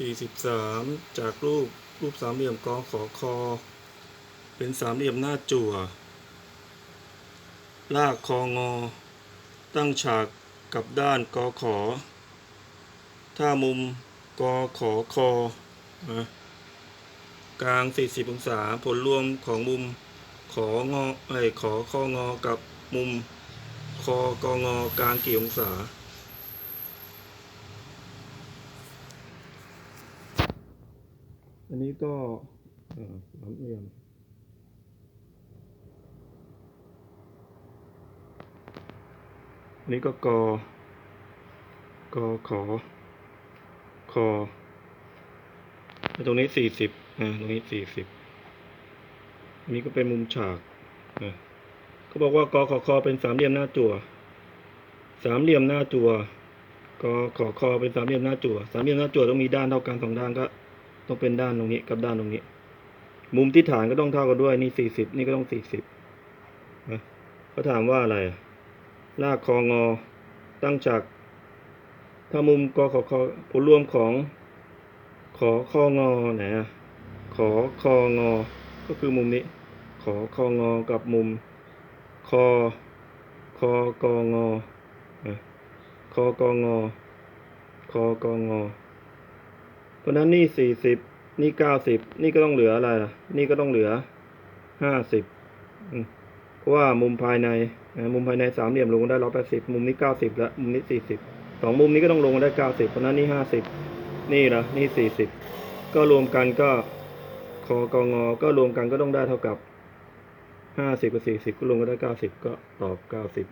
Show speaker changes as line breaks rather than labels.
สี่สิบสามจากรูปรูปสามเหลี่ยมกอขอคอ เป็นสามเหลี่ยมหน้าจั่ว ลากคองอ ตั้งฉากกับด้านกอขอ ถ้ามุมกอขอคอนะกลาง 40 องศาผลรวมของมุมของอไอขอคองอกับมุมคอกองอกลางกี่องศา อันนี้ก็เอ่อสามเหลี่ยมอันนี้ก็กอกอขอคอตรงนี้สี่สิบอ่าตรงนี้สี่สิบอันนี้ก็เป็นมุมฉากอ่าเขาบอกว่ากอขอคอเป็นสามเหลี่ยมหน้าจั่วสามเหลี่ยมหน้าจั่วกอขอคอเป็นสามเหลี่ยมหน้าจั่วสามเหลี่ยมหน้าจั่วต้องมีด้านเท่ากันสองด้านก็ ต้องเป็นด้านตรงนี้กับด้านตรงนี้ มุมที่ฐานก็ต้องเท่ากันด้วยนี่สี่สิบนี่ก็ต้องสี่สิบนะเขาถามว่าอะไร ลากคองอ ตั้งฉากถ้ามุมกอขคอผลรวมของขอคองอไหนอะขอคองอ ก็คือมุมนี้ ขอคองอกับมุมคอคอกองอนะคอกองอคอกองอ เพราะนั้นนี่สี่สิบนี่เก้าสิบนี่ก็ต้องเหลืออะไรล่ะ นี่ก็ต้องเหลือห้าสิบเพราะว่ามุมภายในมุมภายในสามเหลี่ยมลงมาได้ร้อยแปดสิบมุมนี้เก้าสิบแล้วมุมนี้สี่สิบสองมุมนี้ก็ต้องลงมาได้เก้าสิบเพราะฉะนั้นนี่ห้าสิบนี่ละนี่สี่สิบก็รวมกันก็คอกงก็รวมกันก็ต้องได้เท่ากับห้าสิบกับสี่สิบก็รวมกันได้เก้าสิบก็ตอบเก้าสิบ